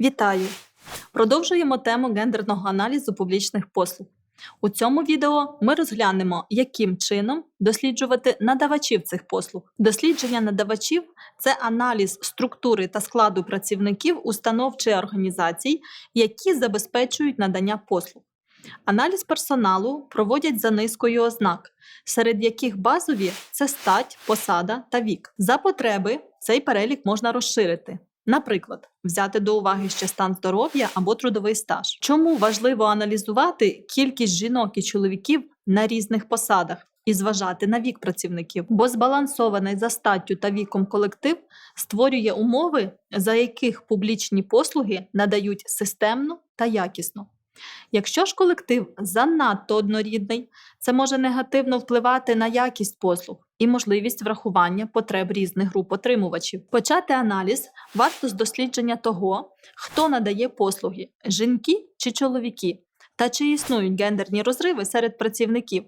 Вітаю! Продовжуємо тему гендерного аналізу публічних послуг. У цьому відео ми розглянемо, яким чином досліджувати надавачів цих послуг. Дослідження надавачів це аналіз структури та складу працівників установ чи організацій, які забезпечують надання послуг. Аналіз персоналу проводять за низкою ознак, серед яких базові це стать, посада та вік. За потреби цей перелік можна розширити. Наприклад, взяти до уваги ще стан здоров'я або трудовий стаж. Чому важливо аналізувати кількість жінок і чоловіків на різних посадах і зважати на вік працівників? Бо збалансований за статтю та віком колектив створює умови, за яких публічні послуги надають системно та якісно. Якщо ж колектив занадто однорідний, це може негативно впливати на якість послуг і можливість врахування потреб різних груп отримувачів. Почати аналіз варто з дослідження того, хто надає послуги жінки чи чоловіки, та чи існують гендерні розриви серед працівників.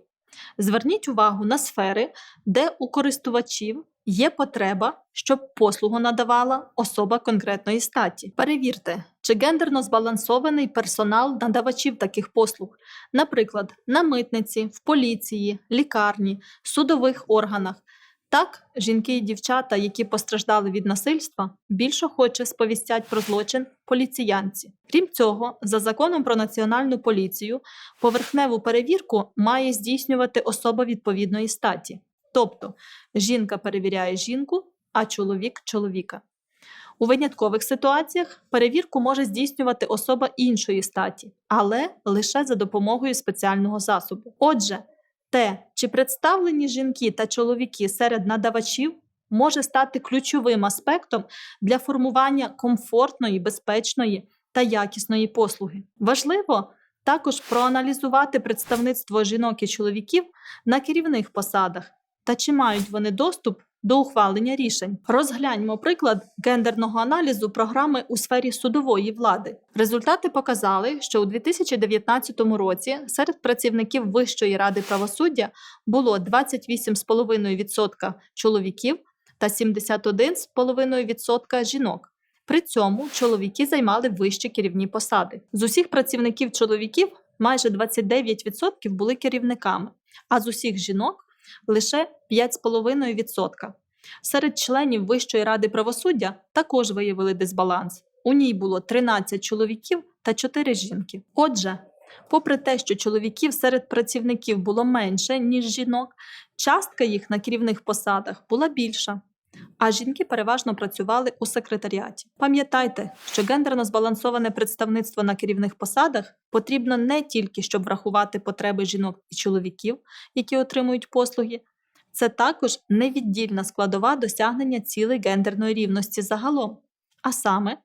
Зверніть увагу на сфери, де у користувачів є потреба, щоб послугу надавала особа конкретної статі. Перевірте, чи гендерно збалансований персонал надавачів таких послуг, наприклад, на митниці, в поліції, лікарні, судових органах. Так, жінки і дівчата, які постраждали від насильства, більш охоче сповістять про злочин поліціянці. Крім цього, за законом про національну поліцію, поверхневу перевірку має здійснювати особа відповідної статі. Тобто жінка перевіряє жінку, а чоловік чоловіка. У виняткових ситуаціях перевірку може здійснювати особа іншої статі, але лише за допомогою спеціального засобу. Отже, те, чи представлені жінки та чоловіки серед надавачів, може стати ключовим аспектом для формування комфортної, безпечної та якісної послуги. Важливо також проаналізувати представництво жінок і чоловіків на керівних посадах та чи мають вони доступ до ухвалення рішень. Розгляньмо приклад гендерного аналізу програми у сфері судової влади. Результати показали, що у 2019 році серед працівників Вищої ради правосуддя було 28,5% чоловіків та 71,5% жінок. При цьому чоловіки займали вищі керівні посади. З усіх працівників чоловіків майже 29% були керівниками, а з усіх жінок лише 5,5%. Серед членів Вищої ради правосуддя також виявили дисбаланс. У ній було 13 чоловіків та 4 жінки. Отже, попри те, що чоловіків серед працівників було менше, ніж жінок, частка їх на керівних посадах була більша. А жінки переважно працювали у секретаріаті. Пам'ятайте, що гендерно збалансоване представництво на керівних посадах потрібно не тільки щоб врахувати потреби жінок і чоловіків, які отримують послуги, це також невіддільна складова досягнення цілей гендерної рівності загалом, а саме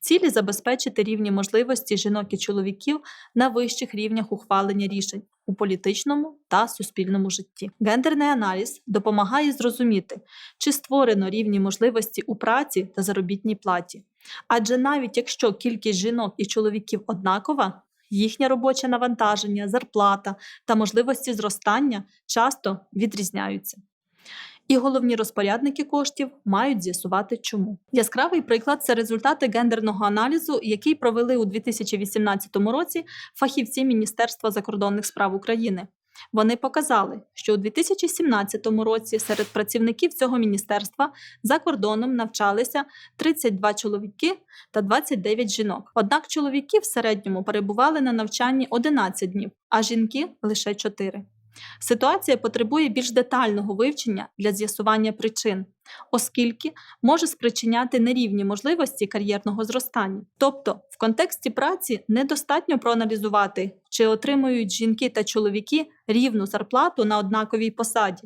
цілі забезпечити рівні можливості жінок і чоловіків на вищих рівнях ухвалення рішень у політичному та суспільному житті. Гендерний аналіз допомагає зрозуміти, чи створено рівні можливості у праці та заробітній платі. Адже навіть якщо кількість жінок і чоловіків однакова, їхнє робоче навантаження, зарплата та можливості зростання часто відрізняються. І головні розпорядники коштів мають з'ясувати, чому. Яскравий приклад це результати гендерного аналізу, який провели у 2018 році фахівці Міністерства закордонних справ України. Вони показали, що у 2017 році серед працівників цього міністерства за кордоном навчалися 32 чоловіки та 29 жінок. Однак чоловіки в середньому перебували на навчанні 11 днів, а жінки лише 4. Ситуація потребує більш детального вивчення для з'ясування причин, оскільки може спричиняти нерівні можливості кар'єрного зростання. Тобто, в контексті праці недостатньо проаналізувати, чи отримують жінки та чоловіки рівну зарплату на однаковій посаді.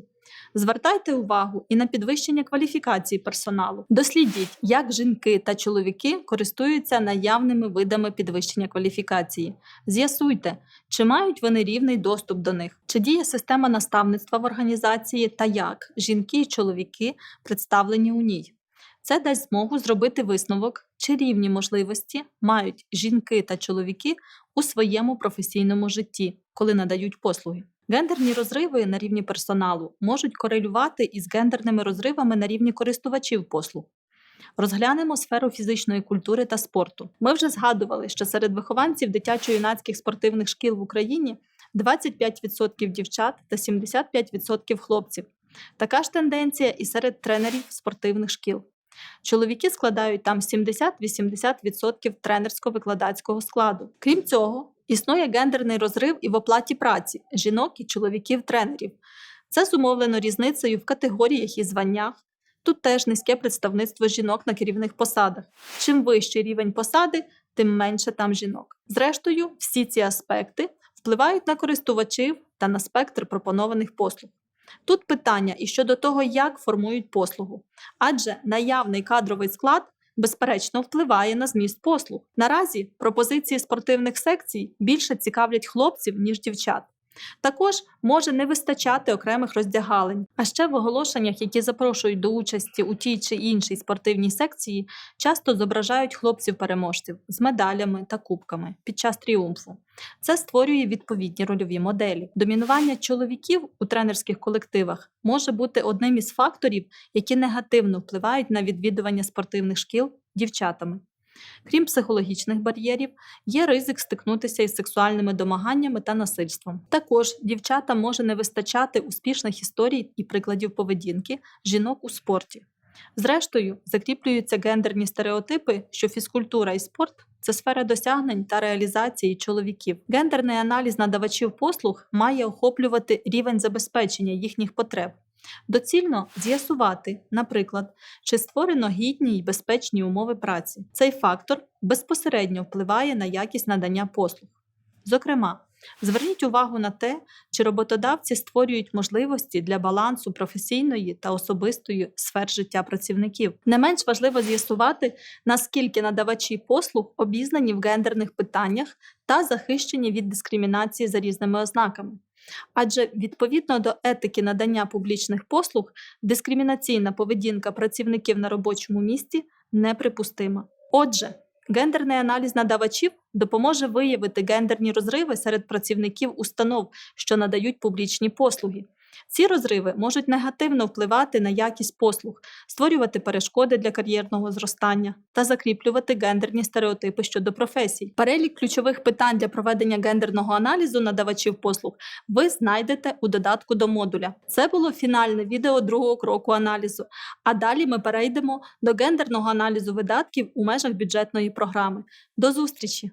Звертайте увагу і на підвищення кваліфікації персоналу. Дослідіть, як жінки та чоловіки користуються наявними видами підвищення кваліфікації. З'ясуйте, чи мають вони рівний доступ до них, чи діє система наставництва в організації та як жінки і чоловіки представлені у ній. Це дасть змогу зробити висновок, чи рівні можливості мають жінки та чоловіки у своєму професійному житті, коли надають послуги. Гендерні розриви на рівні персоналу можуть корелювати із гендерними розривами на рівні користувачів послуг. Розглянемо сферу фізичної культури та спорту. Ми вже згадували, що серед вихованців дитячо-юнацьких спортивних шкіл в Україні 25% дівчат та 75% хлопців. Така ж тенденція і серед тренерів спортивних шкіл. Чоловіки складають там 70-80% тренерсько-викладацького складу. Крім цього, існує гендерний розрив і в оплаті праці жінок і чоловіків-тренерів. Це зумовлено різницею в категоріях і званнях. Тут теж низьке представництво жінок на керівних посадах. Чим вищий рівень посади, тим менше там жінок. Зрештою, всі ці аспекти впливають на користувачів та на спектр пропонованих послуг. Тут питання і щодо того, як формують послугу, адже наявний кадровий склад безперечно впливає на зміст послуг. Наразі пропозиції спортивних секцій більше цікавлять хлопців, ніж дівчат. Також може не вистачати окремих роздягалень. А ще в оголошеннях, які запрошують до участі у тій чи іншій спортивній секції, часто зображають хлопців-переможців з медалями та кубками під час тріумфу. Це створює відповідні рольові моделі. Домінування чоловіків у тренерських колективах може бути одним із факторів, які негативно впливають на відвідування спортивних шкіл дівчатами. Крім психологічних бар'єрів, є ризик стикнутися із сексуальними домаганнями та насильством. Також дівчатам може не вистачати успішних історій і прикладів поведінки жінок у спорті. Зрештою, закріплюються гендерні стереотипи, що фізкультура і спорт це сфера досягнень та реалізації чоловіків. Гендерний аналіз надавачів послуг має охоплювати рівень забезпечення їхніх потреб. Доцільно з'ясувати, наприклад, чи створено гідні й безпечні умови праці. Цей фактор безпосередньо впливає на якість надання послуг. Зокрема, зверніть увагу на те, чи роботодавці створюють можливості для балансу професійної та особистої сфер життя працівників. Не менш важливо з'ясувати, наскільки надавачі послуг обізнані в гендерних питаннях та захищені від дискримінації за різними ознаками. Адже відповідно до етики надання публічних послуг, дискримінаційна поведінка працівників на робочому місці неприпустима. Отже, гендерний аналіз надавачів допоможе виявити гендерні розриви серед працівників установ, що надають публічні послуги. Ці розриви можуть негативно впливати на якість послуг, створювати перешкоди для кар'єрного зростання та закріплювати гендерні стереотипи щодо професій. Перелік ключових питань для проведення гендерного аналізу надавачів послуг ви знайдете у додатку до модуля. Це було фінальне відео другого кроку аналізу. А далі ми перейдемо до гендерного аналізу видатків у межах бюджетної програми. До зустрічі!